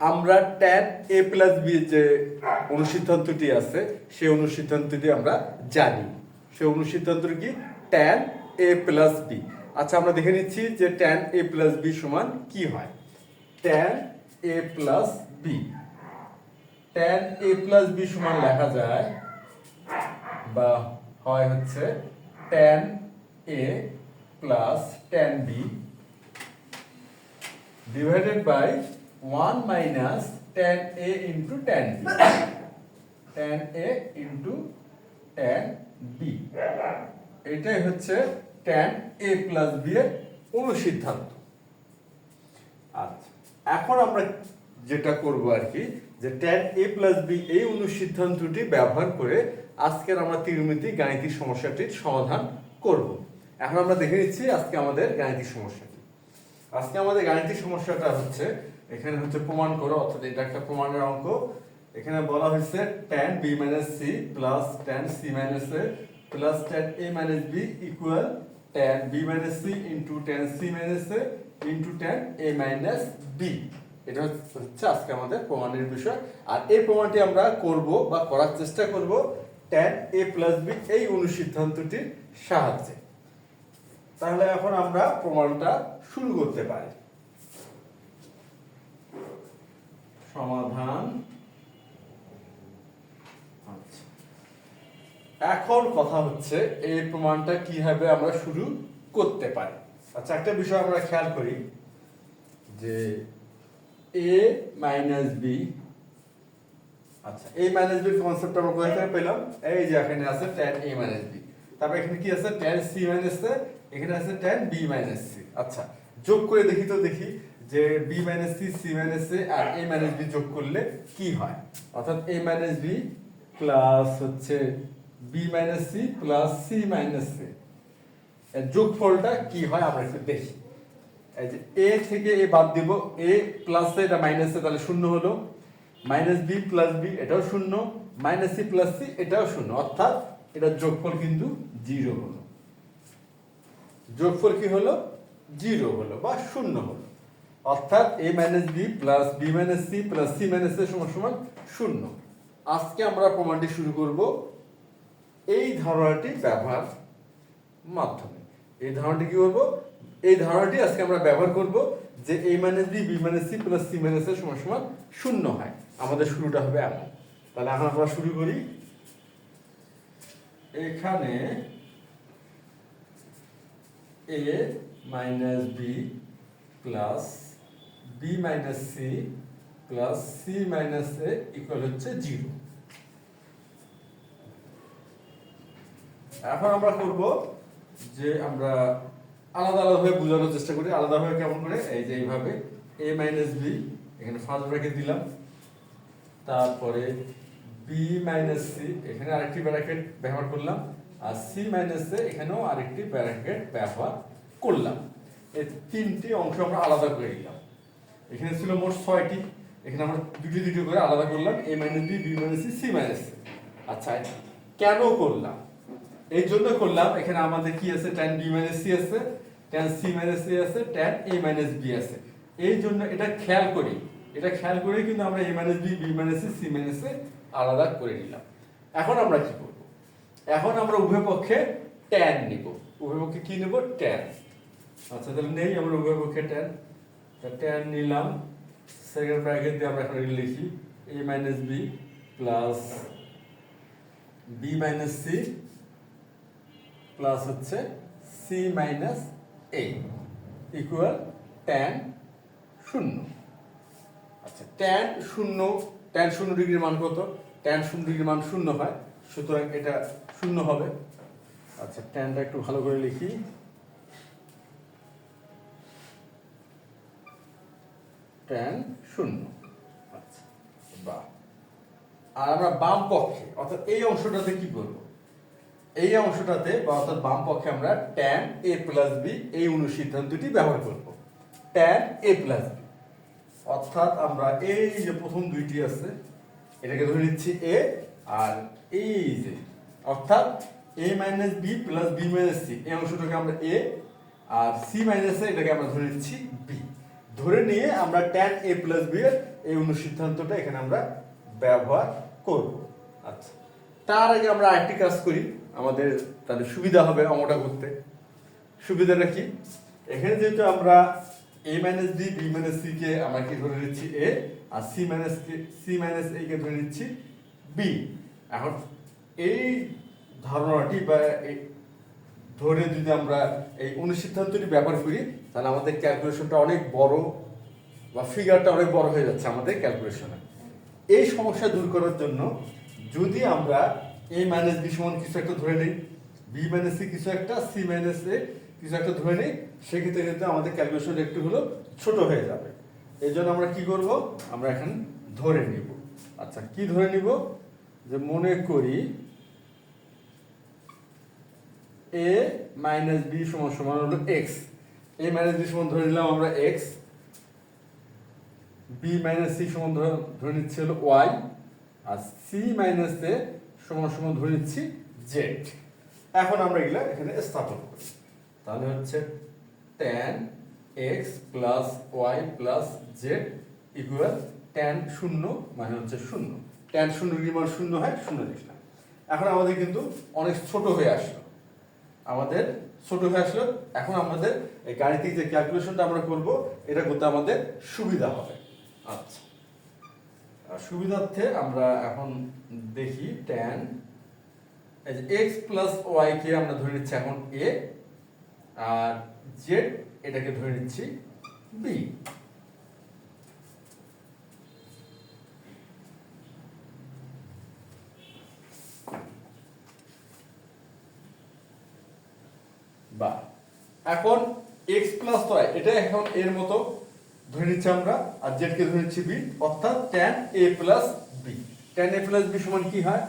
আমরা tan A plus B যে অনুসিদ্ধান্তটি আছে, সেই অনুসিদ্ধান্তটি আমরা জানি। সেই অনুসিদ্ধান্তটি কি? ট্যান এ প্লাস বি আচ্ছা আমরা দেখে নিচ্ছি যে ট্যান এ প্লাস বি সমান কি হয়। Tan A plus B tan A plus B সমান লেখা যায় বা হয় হচ্ছে tan A plus tan B divided by 1 minus tan A into tan B. tan A into tan B. এটাই হচ্ছে tan A plus B এর অনুসিদ্ধান্ত আচ্ছা এখন আমরা যেটা করব আর কি, যে tan A plus B এই অনুসিদ্ধান্তটি ব্যবহার করে আজকের আমরা ত্রিমিতি গাণিতিক সমস্যাটির সমাধান করব এখন আমরা দেখে নিচ্ছি আজকে আমাদের গাণিতিক সমস্যাটি আজকে আমাদের গাণিতিক সমস্যাটা হচ্ছে এখানে হচ্ছে প্রমাণ করো, অর্থাৎ এটা একটা প্রমাণের অঙ্ক। এখানে বলা হয়েছে tan b c plus tan c a plus tan a minus b equal tan b c into tan c a into tan a b এটা হচ্ছে আজকে আমাদের প্রমাণের বিষয়। আর এই প্রমাণটি আমরা করব বা করার চেষ্টা করব tan a plus b এই অনুসিদ্ধান্তটির সাহায্যে। তাহলে এখন আমরা প্রমাণটা শুরু করতে পারি। সমাধান। আচ্ছা। এখন কথা হচ্ছে এই প্রমাণটা কীভাবে আমরা শুরু করতে পারি? আচ্ছা একটা বিষয় আমরা খেয়াল করি যে এ মাইনাস বি আচ্ছা এ মাইনাস বি কনসেপ্ট আমরা কোথা থেকে পেলাম? এই যে এখানে আছে tan a মাইনাস বি তারপর এখানে কি আছে? tan c মাইনাস এখানে আছে tan b মাইনাস সি আচ্ছা যোগ করে দেখি তো দেখি। যে b minus C C minus a আর a মাইনাস বি যোগ করলে কি হয়? অর্থাৎ a মাইনাস বি প্লাস হচ্ছে B minus C plus C minus a এর যোগফলটা কি হয় আমরা একটু দেখি। এই যে a থেকে এ বাদ দিব এ প্লাস এটা মাইনাস এ তাহলে শূন্য হলো। মাইনাস বি প্লাস বি এটাও শূন্য মাইনাস সি প্লাস সি এটাও শূন্য। অর্থাৎ এটার যোগফল কিন্তু জিরো হলো। যোগফল কি হলো? জিরো হলো বা শূন্য হলো। অর্থাৎ a minus b plus b minus c plus c minus এর সমান সমান শূন্য। আজকে আমরা প্রমাণটি শুরু করব এই ধারণাটি ব্যবহার মাধ্যমে। এই ধারণাটি কি করব? এই ধারণাটি আজকে আমরা ব্যবহার করব যে a minus b b minus c plus c minus এর সমান সমান শূন্য হয়। আমাদের শুরুটা হবে এমন। তাহলে এখন আমরা শুরু করি। এখানে a minus b plus b minus c plus c minus a equal হচ্ছে জিরো এখন আমরা করব যে আমরা আলাদা আলাদাভাবে বোঝানোর চেষ্টা করি আলাদাভাবে কেমন করে? এই যে এইভাবে এ মাইনাস বি এখানে ফার্স্ট ব্র্যাকেট দিলাম। তারপরে বি মাইনাস সি এখানে আরেকটি ব্র্যাকেট ব্যবহার করলাম। আর সি মাইনাস এ এখানেও আরেকটি ব্র্যাকেট ব্যবহার করলাম। এই তিনটি অংশ আমরা আলাদা করে দিলাম এখানে ছিল মোট ছয়টি। এখানে আমরা দুটি দুটি করে আলাদা করলাম a minus b b minus c c minus আচ্ছা কেন করলাম? এই জন্য করলাম, এখানে আমাদের কি আছে? tan b মাইনাস সি আছে, tan c মাইনাস সি আছে, tan a মাইনাস b আছে। এই জন্য এটা খেয়াল করি, এটা খেয়াল করে কিন্তু আমরা a minus b b minus c c minus আলাদা করে নিলাম। এখন আমরা কি করব? এখন আমরা উভয় পক্ষে tan নিব। উভয় পক্ষে কি নেব? tan আচ্ছা তাহলে নেই, আমরা উভয় পক্ষে tan tan নিলাম সেকেন্ড ব্র্যাকেট দিয়ে আমরা এখন লিখি। A minus b plus b minus c plus হচ্ছে c minus a equal tan শূন্য। আচ্ছা ট্যান শূন্য ট্যান শূন্য ডিগ্রির মান কত? ট্যান শূন্য ডিগ্রির মান শূন্য হয়, সুতরাং এটা শূন্য হবে। আচ্ছা ট্যানটা একটু ভালো করে লিখি। ট্যান শূন্য। আচ্ছা বাহ। আর আমরা বাম পক্ষে, অর্থাৎ এই অংশটাতে কি করব? এই অংশটাতে বা অর্থাৎ বাম পক্ষে আমরা tan a প্লাস বি এই অনুসিদ্ধান্তটি ব্যবহার করব। tan a প্লাস বি অর্থাৎ আমরা এই যে প্রথম দুইটি আছে, এটাকে ধরে নিচ্ছি a আর এই যে, অর্থাৎ a minus b plus b minus c এই অংশটাকে আমরা a আর সি মাইনাস এটাকে আমরা ধরে নিচ্ছি b ধরে নিয়ে আমরা ট্যান এ প্লাস বি এর এই অনুসিদ্ধান্তটা এখানে আমরা ব্যবহার করব। আচ্ছা তার আগে আমরা আরেকটি কাজ করি। আমাদের তাহলে সুবিধা হবে অঙ্কটা করতে। সুবিধাটা কি? এখানে যেহেতু আমরা a minus b b minus c কে আমরা কি ধরে নিচ্ছি? এ আর সি মাইনাস কে সি মাইনাস এ কে ধরে নিচ্ছি বি এখন এই ধারণাটি বা ধরে যদি আমরা এই অনুসিদ্ধান্তটি ব্যবহার করি, তাহলে আমাদের ক্যালকুলেশনটা অনেক বড় বা ফিগারটা অনেক বড় হয়ে যাচ্ছে আমাদের ক্যালকুলেশনে এই সমস্যা দূর করার জন্য যদি আমরা এ মাইনাস বি সমান কিছু একটা ধরে নিই বি মাইনাস সি কিছু একটা সি মাইনাস এ কিছু একটা ধরে নিই, সেক্ষেত্রে কিন্তু আমাদের ক্যালকুলেশন একটু হলো ছোট হয়ে যাবে। এই জন্য আমরা কি করব? আমরা এখন ধরে নিব। আচ্ছা কি ধরে নিব? যে মনে করি এ মাইনাস বি সমান সমান হলো এক্স এ মাইনাস বি সমান ধরে নিলাম আমরা এক্স বি মাইনাস সি সমান ধরে নিচ্ছি হলো ওয়াই আর সি মাইনাস এ সমান সমান ধরে নিচ্ছি জেড এখন আমরা এগুলা এখানে স্থাপন করি। তাহলে হচ্ছে tan x plus y plus z equal tan শূন্য মানে হচ্ছে শূন্য। ট্যান শূন্য মান শূন্য হয়? শূন্য লিখলাম এখন আমাদের কিন্তু অনেক ছোট হয়ে আসলো। আমাদের ছোট হয়ে আসলো। এখন আমাদের এই যে ক্যালকুলেশনটা আমরা করব, এটা করতে আমাদের সুবিধা হবে। আচ্ছা। সুবিধার্থে আমরা এখন দেখি ট্যান এক্স প্লাস ওয়াই কে আমরা ধরে নিচ্ছি এখন এ আর জেড এটাকে ধরে নিচ্ছি বা এখন এক্স প্লাস ওয়াই এটা এখন এর মতো ধরে নিচ্ছি আমরা। আর জেড কে ধরে নিচ্ছি বি অর্থাৎ tan a plus b tan a plus b সমান কি হয়?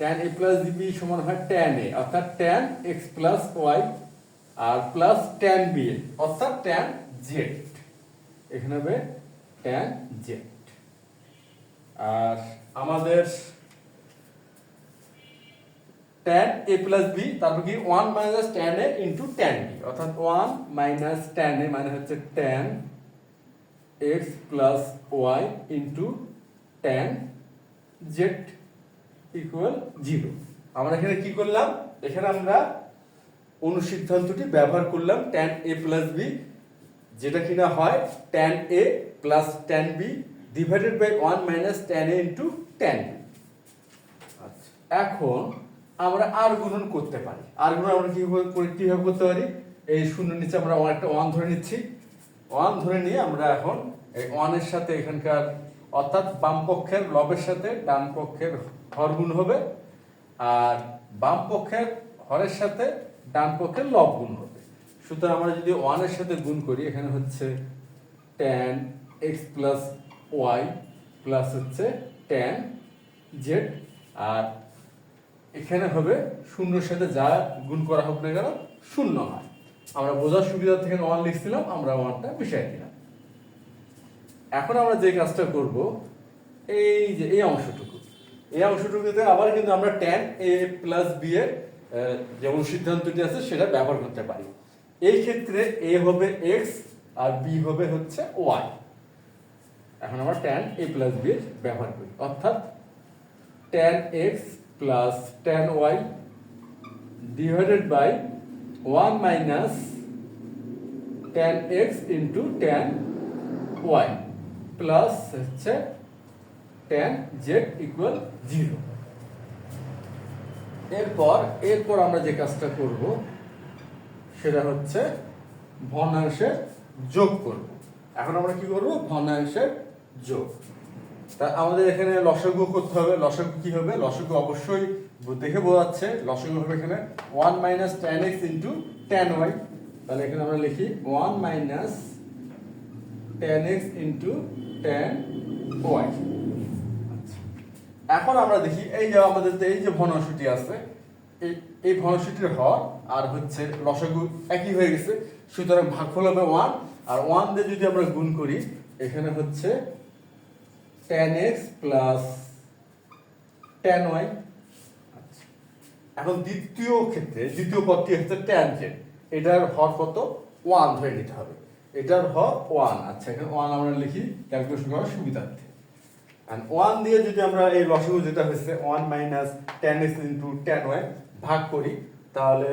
ট্যান এ প্লাস বি সমান হয় ট্যান এ অর্থাৎ ট্যান এক্স প্লাস ওয়াই আর প্লাস ট্যান বি অর্থাৎ ট্যান জেড এখানে হবে ট্যান জেড আর আমাদের ট্যান এ প্লাস বি তারপর কি? One minus tan a into tan b অর্থাৎ ওয়ান মাইনাস ট্যান এ মানে হচ্ছে tan x plus y into tan z equal zero আমরা এখানে কি করলাম? এখানে আমরা অনুসিদ্ধান্তটি ব্যবহার করলাম ট্যান এ প্লাস বি যেটা কিনা হয় tan a plus tan b divided by one minus tan a into tan b আচ্ছা এখন আমরা আর গুণন করতে পারি। আর গুণন আমরা কীভাবে কীভাবে করতে পারি? এই শূন্য নিচে আমরা একটা ওয়ান ধরে নিচ্ছি। ওয়ান ধরে নিয়ে আমরা এখন এই ওয়ানের সাথে এখানকার, অর্থাৎ বাম পক্ষের লবের সাথে ডান পক্ষের হর গুণ হবে, আর বাম পক্ষের হরের সাথে ডান পক্ষের লব গুণ হবে। সুতরাং আমরা যদি ওয়ানের সাথে গুণ করি, এখানে হচ্ছে tan x plus y plus হচ্ছে ট্যান জেড আর এখানে হবে শূন্যর সাথে যা গুণ করা হোক না কেন, শূন্য হয়। আমরা বোঝার সুবিধা থেকে ওয়ান লিখছিলাম, আমরা ওয়ানটা মিশাই দিলাম। এখন আমরা যে কাজটা করব, এই যে, এই অংশটুকু। এই অংশটুকুতে আবার কিন্তু আমরা ট্যান এ প্লাস বি এর যেমন সিদ্ধান্তটি আছে, সেটা ব্যবহার করতে পারি। এই ক্ষেত্রে এ হবে এক্স আর বি হবে হচ্ছে ওয়াই এখন আমরা ট্যান এ প্লাস বি এর ব্যবহার করি। অর্থাৎ tan x plus tan y divided by one minus tan x into tan y plus হচ্ছে ট্যান জেড ইকুয়াল জিরো এরপর এরপর আমরা যে কাজটা করব, সেটা হচ্ছে ভগ্নাংশের যোগ করব। এখন আমরা কি করব? ভগ্নাংশের যোগ। তা আমাদের এখানে লসাগু করতে হবে। লসাগু কি হবে? লসাগু অবশ্যই দেখে বোঝাচ্ছে লসাগু হবে এখানে one minus tan x into tan y তাহলে এখানে আমরা লিখি one minus tan x into tan y এখন আমরা দেখি এই যে আমাদের এই যে ভগ্নাংশটি আছে, এই এই ভগ্নাংশটির হর আর হচ্ছে লসাগু একই হয়ে গেছে। সুতরাং ভাগফল হবে ওয়ান আর ওয়ান দিয়ে যদি আমরা গুণ করি, এখানে হচ্ছে tan x plus tan y এখন দ্বিতীয় ক্ষেত্রে, দ্বিতীয় পদটি হচ্ছে ট্যান জেড এটার হর কত? ওয়ান ধরে নিতে হবে। এটার হর ওয়ান আচ্ছা এখানে ওয়ান আমরা লিখি ক্যালকুলেশন করার সুবিধার্থে। আর ওয়ান দিয়ে যদি আমরা এই লসগু যেটা হয়েছে one minus tan x into tan y ভাগ করি, তাহলে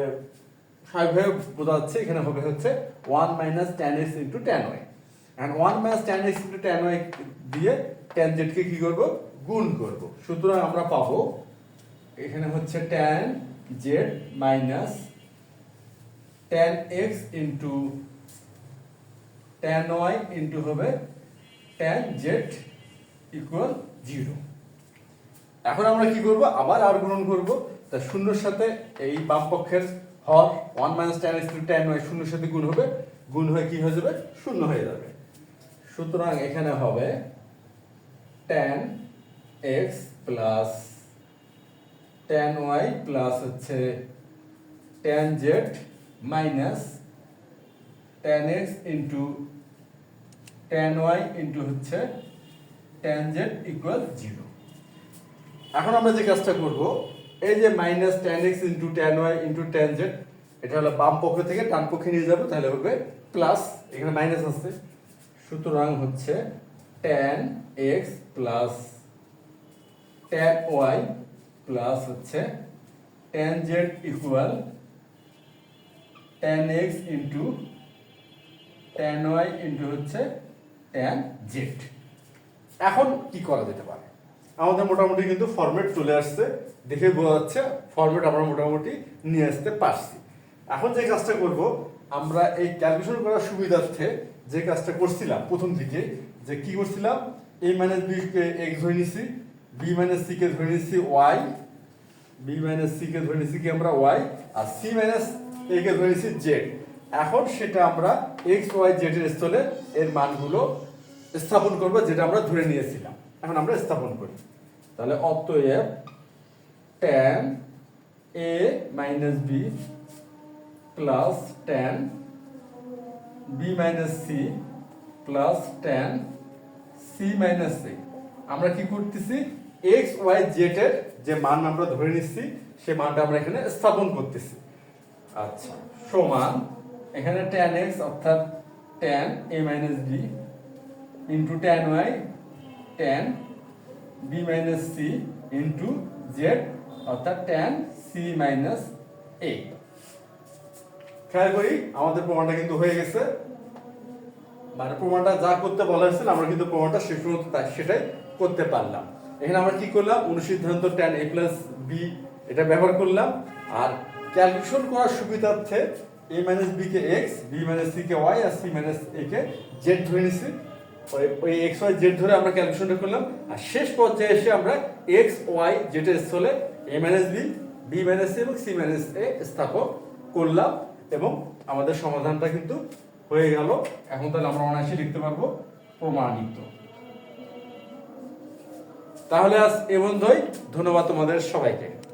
স্বাভাবিকভাবে বোঝা যাচ্ছে এখানে হবে হচ্ছে one minus tan x into tan y and one minus tan x into tan y দিয়ে টেন জেডকে কি করব? গুণ করব। সুতরাং আমরা পাবো, এখানে হচ্ছে tan z minus tan x into tan y into হবে টেন জেড ইকুয়াল জিরো এখন আমরা কি করব? আবার আর গুণন করব। তা শূন্যর সাথে এই বাম পক্ষের হর one minus tan x tan y শূন্যের সাথে গুণ হবে। গুণ হয়ে কি হয়ে যাবে? শূন্য হয়ে যাবে। সুতরাং এখানে হবে tan x plus tan y plus হচ্ছে tan z minus tan x into tan y into হচ্ছে টেন জেড ইকুয়াল জিরো এখন আমরা যে কাজটা করব, এই যে minus tan x into tan y into tan z এটা হলো বাম পক্ষ থেকে ডান পক্ষে নিয়ে যাব, তাহলে হবে প্লাস এখানে মাইনাস আছে সুতরাং হচ্ছে tan x plus tan y plus হচ্ছে tan z equal tan x into tan y into হচ্ছে টেন জেড এখন কি করা যেতে পারে? আমাদের মোটামুটি কিন্তু ফরম্যাট চলে আসছে, দেখে বোঝা যাচ্ছে ফরম্যাট আমরা মোটামুটি নিয়ে আসতে পারছি। এখন যে কাজটা করব আমরা এই ক্যালকুলেশন করার সুবিধার্থে যে কাজটা করছিলাম, প্রথম দিকে, যে কি করছিলাম? এ মাইনাস বি এক্স ধরে নিছি বি মাইনাস সি কে ধরে নিছি ওয়াই বি মাইনাস সি কে ধরে নিছি কি আমরা ওয়াই আর সি মাইনাস এ কে ধরে নিছি জেড এখন সেটা আমরা এক্স ওয়াই জেড এর স্থলে এর মানগুলো স্থাপন করব, যেটা আমরা ধরে নিয়েছিলাম। এখন আমরা স্থাপন করি। তাহলে অতএব tan a minus b plus tan b minus c plus tan c minus a আমরা কি করতেছি? x, y, z এর যে মান আমরা ধরে নিচ্ছি, সে মানটা আমরা এখানে স্থাপন করতেছি। আচ্ছা সমান এখানে tan x অর্থাৎ tan a minus b into tan y tan b minus c into z অর্থাৎ tan c মাইনাস a খেয়াল করি, আমাদের প্রমাণটা কিন্তু হয়ে গেছে। মানে প্রমাণটা যা করতে বলা হয়েছিল, আমরা কিন্তু প্রমাণটা শেষ পর্যন্ত তাই সেটাই করতে পারলাম। এখানে আমরা কি করলাম? অনুসিদ্ধান্ত tan এ প্লাস বি এটা ব্যবহার করলাম। আর ক্যালকুলেশন করার সুবিধার্থে a মাইনাস বি কে x, b মাইনাস সি কে ওয়াই আর c মাইনাস a কে z ধরে নিছি। ওই এক্স ওয়াই জেড ধরে আমরা ক্যালকুলেশনটা করলাম। আর শেষ পর্যায়ে এসে আমরা এক্স ওয়াই জেড এর স্থলে a minus b b minus c এবং সি মাইনাস এ স্থাপন করলাম। এবং আমাদের সমাধানটা কিন্তু হয়ে গেল। এখন তাহলে আমরা অনায়াসে লিখতে পারব প্রমাণিত। তাহলে আজ এ বন্ধুই, ধন্যবাদ তোমাদের সবাইকে।